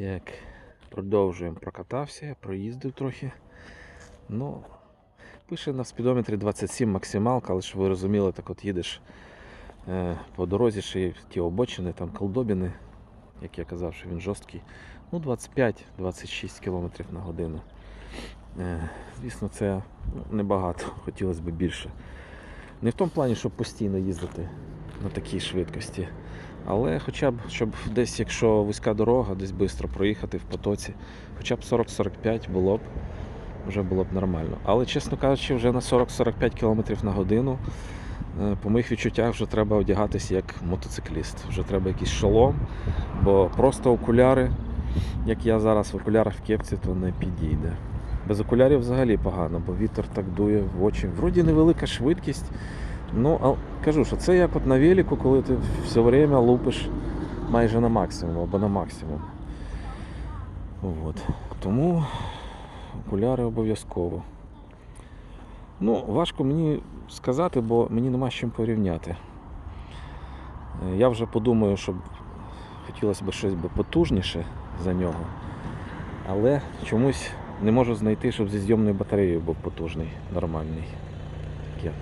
Як продовжуємо прокатався, проїздив трохи. Ну, пише на спідометрі 27 максималка, але ж ви розуміли, так от їдеш е, по дорозі, ще є ті обочини, там колдобіни, як я казав, що він жорсткий. Ну, 25-26 км на годину. Е, звісно, це ну, небагато, хотілося б більше. Не в тому плані, щоб постійно їздити на такій швидкості. Але хоча б, щоб десь, якщо вузька дорога, десь швидко проїхати в потоці, хоча б 40-45 було б, вже було б нормально. Але, чесно кажучи, вже на 40-45 км на годину, е, по моїх відчуттях, вже треба одягатися як мотоцикліст. Вже треба якийсь шолом, бо просто окуляри, як я зараз в окулярах в кепці, то не підійде. Без окулярів взагалі погано, бо вітер так дує в очі. Вроді невелика швидкість. Ну, а кажу, що це як от на велику, коли ти все время лупиш майже на максимум або на максимум. От. Тому окуляри обов'язково. Ну, важко мені сказати, бо мені нема з чим порівняти. Е, Я вже подумаю, щоб хотілося б щось потужніше за нього. Але чомусь не можу знайти, щоб зі зйомною батареєю був потужний, нормальний. Таке.